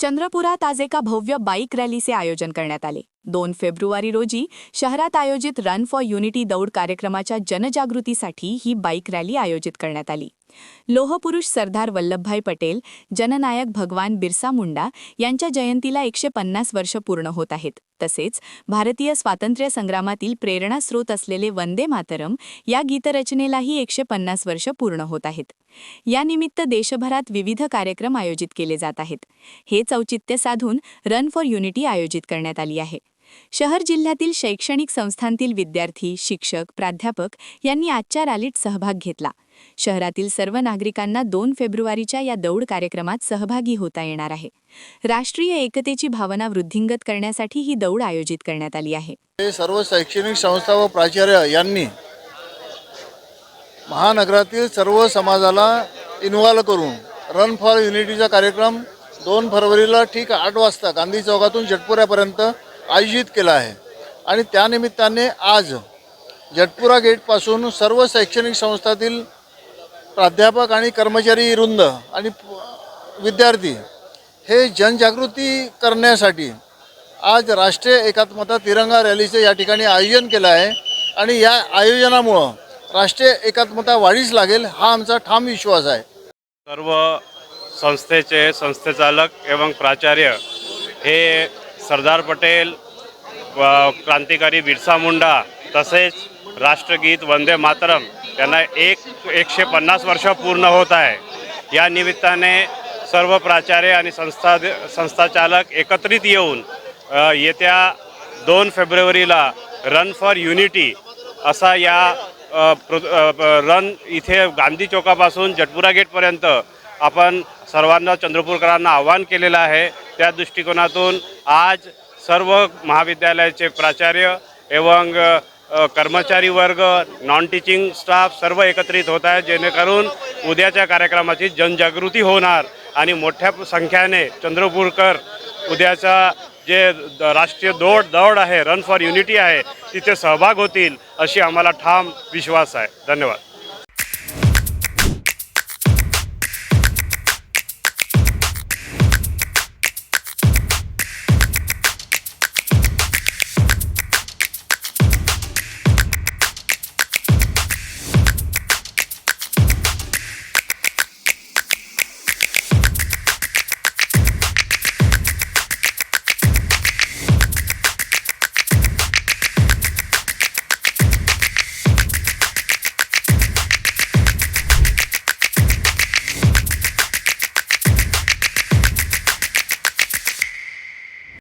चंद्रपुरात आज एका भव्य बाईक रॅलीचे आयोजन करण्यात आले. दोन फेब्रुवारी रोजी शहरात आयोजित रन फॉर युनिटी दौड कार्यक्रमाच्या जनजागृतीसाठी ही बाईक रॅली आयोजित करण्यात आली. लोहपुरुष सरदार वल्लभभाई पटेल जननायक भगवान बिरसा मुंडा यांच्या जयंतीला एकशे पन्नास वर्ष पूर्ण होत आहेत. तसेच भारतीय स्वातंत्र्य संग्रामातील प्रेरणास्रोत असलेले वंदे मातरम या गीतरचनेलाही एकशे पन्नास वर्ष पूर्ण होत आहेत. यानिमित्त देशभरात विविध कार्यक्रम आयोजित केले जात आहेत. हेच औचित्य साधून रन फॉर युनिटी आयोजित करण्यात आली आहे. शहर जिल्ह्यातील शैक्षणिक संस्थांतील विद्यार्थी शिक्षक प्राध्यापक यांनी आजच्या रॅलीत सहभाग घेतला. शहरातील सर्व नागरिकांना दोन फेब्रुवारीच्या या दौड कार्यक्रमात सहभागी होता येणार आहे. राष्ट्रीय एकतेची भावना वृद्धिंगत करण्यासाठी ही दौड आयोजित करण्यात आली आहे. सर्व शैक्षणिक संस्था व प्राचार्य यांनी महानगरातील सर्व समाजाला इन्व्हॉल्व करून रन फॉर युनिटीचा कार्यक्रम दोन फरवरीला ठीक आठ वाजता गांधी चौकातून जटपुऱ्यापर्यंत आयोजित केला आहे. आणि त्यानिमित्ताने आज जटपुरा गेटपासून सर्व शैक्षणिक संस्थातील प्राध्यापक आणि कर्मचारी वृंद आणि विद्यार्थी हे जनजागृती करण्यासाठी आज राष्ट्रीय एकात्मता तिरंगा रॅलीचे या ठिकाणी आयोजन केलं आहे. आणि या आयोजनामुळं राष्ट्रीय एकात्मता वाढीस लागेल हा आमचा ठाम विश्वास आहे. सर्व संस्थेचे संस्थेचालक एवं प्राचार्य हे सरदार पटेल व क्रांतिकारी बिरसा मुंडा तसेच राष्ट्रगीत वंदे मातरम यांना एक एकशे पन्नास वर्ष पूर्ण होत आहे. या निमित्ताने सर्व प्राचार्य आणि संस्था संस्थाचालक एकत्रित येऊन येत्या दोन फेब्रुवारीला रन फॉर युनिटी असा या रन इथे गांधी चौकापासून जटपुरा गेटपर्यंत आपण सर्वांना चंद्रपूरकरांना आवाहन केलेलं आहे. त्या दृष्टिकोनातून आज सर्व महाविद्यालयाचे प्राचार्य एवं कर्मचारी वर्ग नॉन टीचिंग स्टाफ सर्व एकत्रित होत आहे जेणेकरून उद्याच्या कार्यक्रमाची जनजागृती होणार. आणि मोठ्या संख्येने चंद्रपूरकर उद्याचा जे द- राष्ट्रीय दौड दौड आहे रन फॉर युनिटी आहे तिथे सहभाग होतील अशी आम्हाला ठाम विश्वास आहे. धन्यवाद.